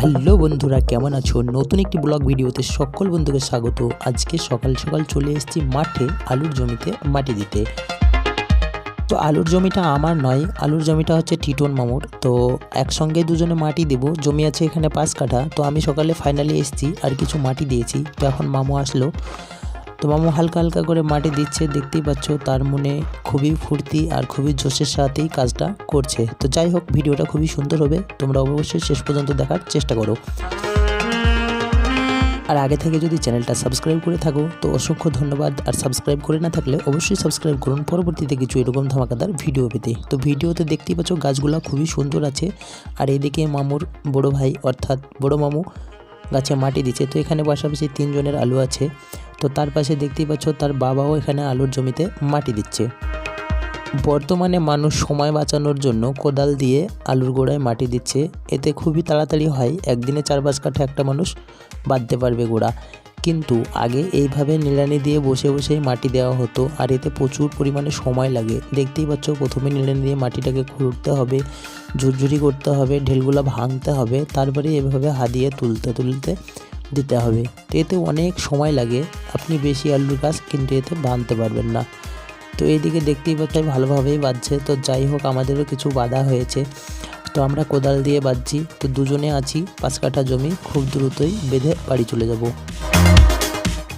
Hello বন্ধুরা, কেমন আছো? নতুন একটি ব্লগ ভিডিওতে সকল বন্ধুকে স্বাগত। আজকে সকাল সকাল চলে এসেছি মাঠে আলুর জমিতে, মাটি দিতে। তো আলুর জমিটা আমার নয়, আলুর জমিটা হচ্ছে টিটন মামুর। তো একসঙ্গে দুজনে মাটি দেব, জমি আছে এখানে পাঁচ কাঠা। তো আমি সকালে ফাইনালি এসেছি আর কিছু মাটি দিয়েছি। তো এখন মামু আসলো। তো মামু হালকা হালকা করে মাটি দিচ্ছে, দেখতেই পাচ্ছ তার মনে খুবই ফুর্তি আর খুবই জোশের সাথেই কাজটা করছে। তো যাই হোক, ভিডিওটা খুবই সুন্দর হবে, তোমরা অবশ্যই শেষ পর্যন্ত দেখার চেষ্টা করো। আর আগে থেকে যদি চ্যানেলটা সাবস্ক্রাইব করে থাকো, তো অসংখ্য ধন্যবাদ। আর সাবস্ক্রাইব করে না থাকলে অবশ্যই সাবস্ক্রাইব করুন, পরবর্তীতে কিছু এরকম ধামাকাদার ভিডিও পেতে। তো ভিডিওতে দেখতেই পাচ্ছ গাছগুলো খুবই সুন্দর আছে। আর এদিকে মামুর বড় ভাই, অর্থাৎ বড় মামু গাছে মাটি দিচ্ছে। তো এখানে পাশাপাশি তিনজনের আলু আছে। তো তার পাশে দেখতেই পাচ্ছ তার বাবাও এখানে আলুর জমিতে মাটি দিচ্ছে। বর্তমানে মানুষ সময় বাঁচানোর জন্য কোদাল দিয়ে আলুর গোড়ায় মাটি দিচ্ছে। এতে খুবই তাড়াতাড়ি হয়, একদিনে চার পাঁচ কাঠা একটা মানুষ বাঁধতে পারবে গোড়া। কিন্তু আগে এইভাবে নিড়ানি দিয়ে বসে বসেই মাটি দেওয়া হতো, আর এতে প্রচুর পরিমাণে সময় লাগে। দেখতেই পাচ্ছ, প্রথমে নিড়ানি দিয়ে মাটিটাকে খুঁড়তে হবে, ঝুরঝুরি করতে হবে, ঢেলগুলো ভাঙতে হবে, তারপরে এভাবে হাদিয়ে তুলতে তুলতে দিতে হবে। তো এতে অনেক সময় লাগে। আপনি বেশি আলুর গাছ কিন্তু এতে বাঁধতে পারবেন না। তো এইদিকে দেখতেই পাচ্ছি ভালোভাবেই বাঁধছে। তো যাই হোক, আমাদেরও কিছু বাধা হয়েছে। তো আমরা কোদাল দিয়ে বাঁধছি। তো দুজনে আছি, পাঁচ কাঠা জমি। খুব দ্রুতই বেঁধে বাড়ি চলে যাব।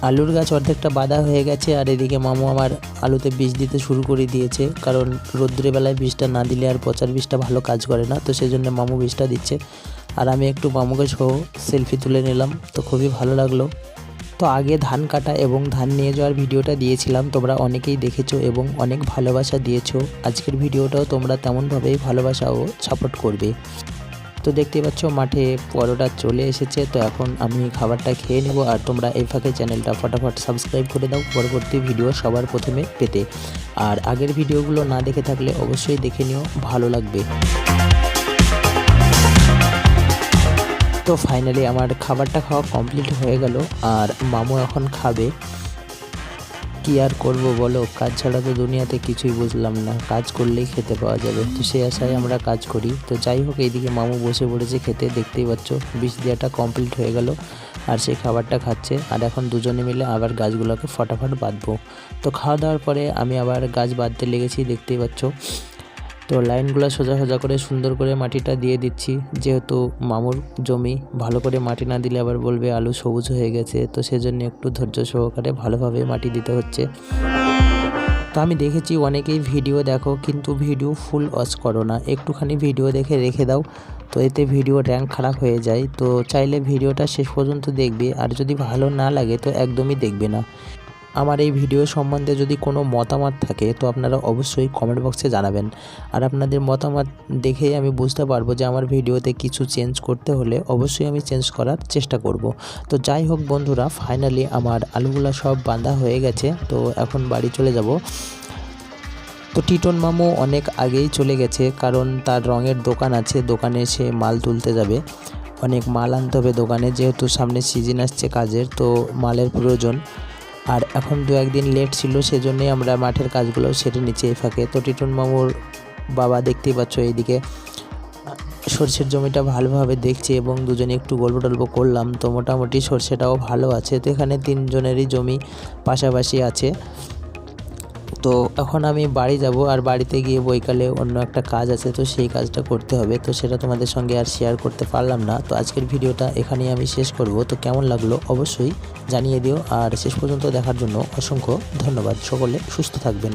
আলুর গাছ অর্ধেকটা বাঁধা হয়ে গেছে আর এদিকে মামু আমার আলুতে বীজ দিতে শুরু করে দিয়েছে। কারণ রৌদ্রের বেলায় বীজটা না দিলে আর পচার বীজটা ভালো কাজ করে না। তো সেই জন্য মামু বীজটা দিচ্ছে। আর আমি একটু মামুকে সহ সেলফি তুলে নিলাম, তো খুবই ভালো লাগল। তো আগে ধান কাটা এবং ধান নিয়ে যাওয়ার ভিডিওটা দিয়েছিলাম, তোমরা অনেকেই দেখেছ এবং অনেক ভালোবাসা দিয়েছ। আজকের ভিডিওটাও তোমরা তেমনভাবেই ভালোবাসা ও সাপোর্ট করবে। তো দেখতে পাচ্ছ, মাঠে পরোটা চলে এসেছে, তো এখন আমি খাবারটা খেয়ে নেব আর তোমরা এই ফাঁকে চ্যানেলটা ফটাফট সাবস্ক্রাইব করে দাও, পরবর্তী ভিডিও সবার প্রথমে পেতে। আর আগের ভিডিওগুলো না দেখে থাকলে অবশ্যই দেখে নিও, ভালো লাগবে। তো ফাইনালি আমার খাবারটা খাওয়া কমপ্লিট হয়ে গেল। আর মামু এখন খাবে। কি আর করব বলো? কাজ ছাড়া তো দুনিয়াতে কিছুই বুঝলাম না। কাজ করলেই খেতে পাওয়া যাবে। তো সেই আশায় আমরা কাজ করি। তো যাই হোক, এইদিকে মামু বসে পড়েছে খেতে। দেখতেই পাচ্ছ, বিষ দেওয়াটা কমপ্লিট হয়ে গেল। আর সেই খাবারটা খাচ্ছে। আর এখন দুজনে মিলে আবার গাছগুলোকে ফটাফট বাঁধবো। তো খাওয়া দাওয়ার পরে আমি আবার গাছ বাঁধতে লেগেছি, দেখতেই পাচ্ছ। তো লাইনগুলো সোজা সোজা করে সুন্দর করে মাটিটা দিয়ে দিচ্ছি। যেহেতু মামুর জমি, ভালো করে মাটি না দিলে আবার বলবে আলু সবুজ হয়ে গেছে। তো সেজন্য একটু ধৈর্য সহকারে ভালোভাবে মাটি দিতে হচ্ছে। তো আমি দেখেছি অনেকেই ভিডিও দেখো, কিন্তু ভিডিও ফুল ওয়াচ করো না। একটুখানি ভিডিও দেখে রেখে দাও, তো এতে ভিডিও র্যাঙ্ক খারাপ হয়ে যায়। তো চাইলে ভিডিওটা শেষ পর্যন্ত দেখবে, আর যদি ভালো না লাগে তো একদমই দেখবে না। আমার এই ভিডিও সম্বন্ধে যদি কোনো মতামত থাকে, তো আপনারা অবশ্যই কমেন্ট বক্সে জানাবেন। আর আপনাদের মতামত দেখেই আমি বুঝতে পারব যে আমার ভিডিওতে কিছু চেঞ্জ করতে হলে অবশ্যই আমি চেঞ্জ করার চেষ্টা করব। তো যাই হোক বন্ধুরা ফাইনালি আমার আলুগুলো সব বাঁধা হয়ে গেছে, তো এখন বাড়ি চলে যাব। তো টিটন মামু অনেক আগেই চলে গেছে, কারণ তার রঙের দোকান আছে, দোকানে সে মাল তুলতে যাবে। অনেক মাল আনতে হবে দোকানে, যেহেতু সামনে সিজন আসছে কাজের, তো মালের প্রয়োজন। আর এখন দু একদিন লেট ছিল, সেজন্যই আমরা মাঠের কাজগুলো সেরে এই ফাঁকে। তো টিটুন মামুর বাবা দেখতেই পাচ্ছ এইদিকে। সর্ষের জমিটা ভালোভাবে দেখছি এবং দুজনে একটু গল্প টল্প করলাম। তো মোটামুটি সর্ষেটাও ভালো আছে। তো এখানে তিনজনেরই জমি পাশাপাশি আছে। তো এখন আমি বাড়ি যাব আর বাড়িতে গিয়ে বৈকালে অন্য একটা কাজ আছে, তো সেই কাজটা করতে হবে। তো সেটা তোমাদের সঙ্গে আর শেয়ার করতে পারলাম না। তো আজকের ভিডিওটা এখানেই আমি শেষ করব। তো কেমন লাগল অবশ্যই জানিয়ে দিও। আর শেষ পর্যন্ত দেখার জন্য অসংখ্য ধন্যবাদ। সকলে সুস্থ থাকবেন।